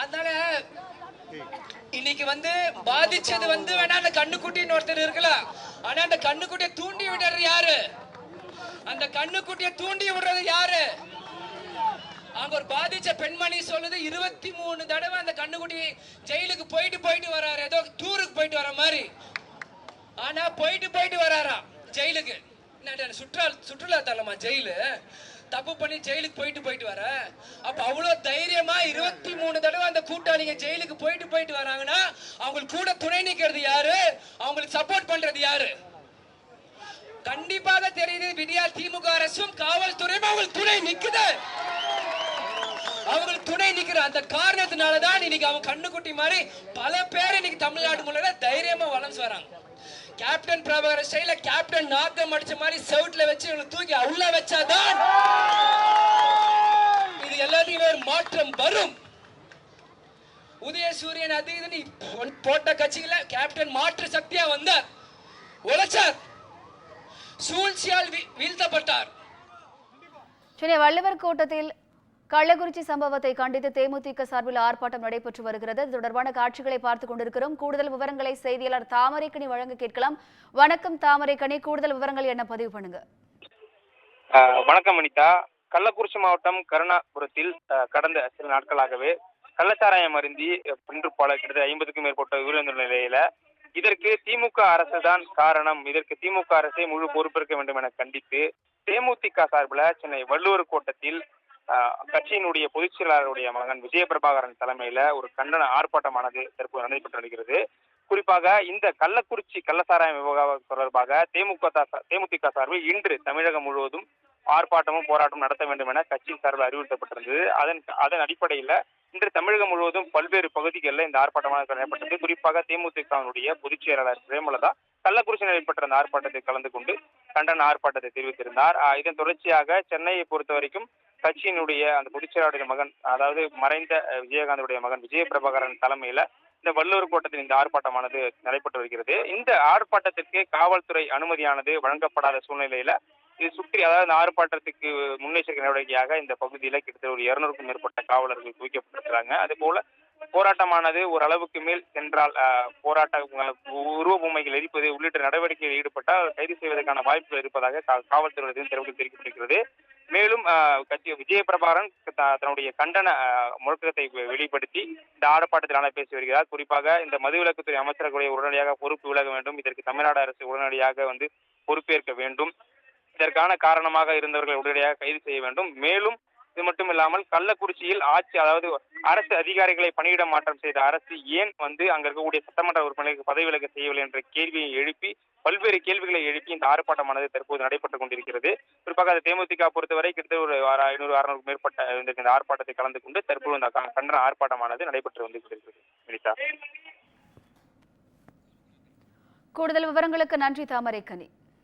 அதனால இன்னைக்கு வந்து பாதிச்சது வந்து வேணா அந்த கண்ணுக்குட்டின்னு ஒருத்தர் இருக்கலாம் ஆனா அந்த கண்ணுக்குட்டியை தூண்டி விடுறது யாரு? அந்த கண்ணுக்குட்டியை தூண்டி விடுறது யாரு? அங்க ஒரு பாதிச்ச பெண்மணி சொல்லுது இருபத்தி மூணு தடவை அந்த கண்ணுக்குட்டி ஜெயிலுக்கு போயிட்டு போயிட்டு வராரு. ஏதோ டூருக்கு போயிட்டு வர மாதிரி. ஆனா போயிட்டு போயிட்டு வராராம் ஜெயிலுக்கு. என்ன சுற்றுலா சுற்றுலா தலமா? ஜெயிலு. தப்பு பண்ணி ஜெயிலுக்கு போயிட்டு போயிட்டு வர. அப்ப அவ்வளவு தைரியமா இருபத்தி மூணு தடவை கூட்டாளிங்க ஜெயிலுக்கு போயிட்டு போயிட்டு வராங்கன்னா அவங்களுக்கு கூட துணை நிக்கிறது யாரு? அவங்களுக்கு சப்போர்ட் பண்றது யாரு? கண்டிப்பாக தெரியுது விடியா திமுக அரசும் காவல்துறையும் அவங்களுக்கு துணை நிக்குது. அவங்களுக்கு துணை நிக்கிற அந்த காரணத்தினால தான் இன்னைக்கு அவங்க கண்ணுக்குட்டி மாதிரி பல பேர் இன்னைக்கு தமிழ்நாடு முழுக்க தைரியமா வளர்ந்து வராங்க. கேப்டன் பிரபாகர் ஸ்டைல கேப்டன் நாக்கம் அடிச்ச மாதிரி செவுட்ல வச்சு இவங்களை தூக்கி உள்ள வச்சாதான் இது எல்லாத்தையும் ஒரு மாற்றம் வரும். உதயசூரியன் அது இது நீ பொ- போட்ட கட்சியில கேப்டன் மாற்று சக்தியா வந்தார். உழைச்சார். சூழ்ச்சியால் வீழ்த்தப்பட்டார். சென்னை வள்ளுவர் கோட்டத்தில் கள்ளக்குறிச்சி சம்பவத்தை கண்டித்து தேமுதிக சார்பில் ஆர்ப்பாட்டம் நடைபெற்று வருகிறது. இது தொடர்பான காட்சிகளை பார்த்துக் கொண்டிருக்கிறோம். கூடுதல் விவரங்களை செய்தியாளர் தாமரைக்கணி வழங்க கேட்கலாம். வணக்கம் தாமரைக்கணி கூடுதல் விவரங்கள் என்ன பதிவு பண்ணுங்க? வணக்கம் அனிதா. கள்ளக்குறிச்சி மாவட்டம் கருணாபுரத்தில் கடந்த சில நாட்களாகவே கள்ளச்சாராயம் அருந்தி இன்று பல கிட்டத்தட்ட ஐம்பதுக்கும் மேற்பட்ட உயிரிழந்த நிலையில இதற்கு திமுக அரசு தான் காரணம். இதற்கு திமுக அரசே முழு பொறுப்பேற்க வேண்டும் என கண்டித்து தேமுதிக சார்பில் சென்னை வள்ளுவர் கோட்டத்தில் ஆஹ், கட்சியினுடைய பொதுச் செயலாளருடைய மகன் விஜயபிரபாகரன் தலைமையில ஒரு கண்டன ஆர்ப்பாட்டமானது தற்போது நடைபெற்று வருகிறது குறிப்பாக இந்த கள்ளக்குறிச்சி கள்ளசாராயம் விவகாரம் தொடர்பாக தேமுக தேமுதிக சார்பில் இன்று தமிழகம் முழுவதும் ஆர்ப்பாட்டமும் போராட்டம் நடத்த வேண்டும் என கட்சியின் சார்பில் அறிவுறுத்தப்பட்டிருந்தது. அதன் அதன் அடிப்படையில் இன்று தமிழகம் முழுவதும் பல்வேறு பகுதிகளில் இந்த ஆர்ப்பாட்டமாக நடைபெற்றது குறிப்பாக தேமுதிகவினுடைய பொதுச் செயலாளர் பிரேமலதா கள்ளக்குறிச்சி நடைபெற்ற அந்த ஆர்ப்பாட்டத்தில் கலந்து கொண்டு கண்டன ஆர்ப்பாட்டத்தை தெரிவித்திருந்தார். இதன் தொடர்ச்சியாக சென்னையை பொறுத்த வரைக்கும் கட்சியினுடைய அந்த பொதுச் செயலாளருடைய மகன் அதாவது மறைந்த விஜயகாந்தனுடைய விஜயகாந்துடைய மகன் விஜயபிரபாகரன் தலைமையில இந்த வள்ளுவர் கோட்டத்தில் இந்த ஆர்ப்பாட்டமானது நடைபெற்று வருகிறது. இந்த ஆர்ப்பாட்டத்திற்கு காவல்துறை அனுமதியானது வழங்கப்படாத சூழ்நிலையில இது சுற்றி அதாவது இந்த ஆர்ப்பாட்டத்துக்கு முன்னெச்சரிக்கை நடவடிக்கையாக இந்த பகுதியில் கிட்டத்தட்ட ஒரு இருநூறுக்கும் மேற்பட்ட காவலர்கள் குவிக்கப்பட்டிருக்கிறாங்க. அதே போல போராட்டமானது ஓரளவுக்கு மேல் சென்றால் போராட்ட உருவ பொம்மைகள் எரிப்பது உள்ளிட்ட நடவடிக்கையில் ஈடுபட்டால் கைது செய்வதற்கான வாய்ப்புகள் இருப்பதாக காவல்துறையின் காவல்துறை தரப்பில் மேலும் கட்சி விஜயபிரபாகரன் த- தன்னுடைய கண்டன முழக்கத்தை வெளிப்படுத்தி இந்த ஆர்ப்பாட்டத்தில் பேசி வருகிறார். குறிப்பாக இந்த மதுவிலக்குத்துறை அமைச்சர்களுடைய உடனடியாக பொறுப்பு விலக வேண்டும். இதற்கு தமிழ்நாடு அரசு உடனடியாக வந்து பொறுப்பேற்க வேண்டும். இதற்கான காரணமாக இருந்தவர்களை உடனடியாக கைது செய்ய வேண்டும். மேலும் இது மட்டும் இல்லாமல் கள்ளக்குறிச்சியில் ஆட்சி அதாவது அரசு அதிகாரிகளை பணியிட மாற்றம் செய்த அரசு ஏன் வந்து அங்க இருக்கக்கூடிய சட்டமன்ற உறுப்பினர்களுக்கு பதவி விலக செய்யவில்லை என்ற கேள்வியை எழுப்பி பல்வேறு கேள்விகளை எழுப்பி இந்த ஆர்ப்பாட்டமானது தற்போது நடைபெற்றுக் கொண்டிருக்கிறது. குறிப்பாக அது தேமுதிக பொறுத்தவரை கிட்டத்தட்ட ஒரு ஐநூறு அறுநூறு மேற்பட்ட இந்த ஆர்ப்பாட்டத்தை கலந்து கொண்டு தற்போது இந்த கண்டன ஆர்ப்பாட்டமானது நடைபெற்று வந்து கொண்டிருக்கிறது கூடுதல் விவரங்களுக்கு நன்றி தாமரைக்கனி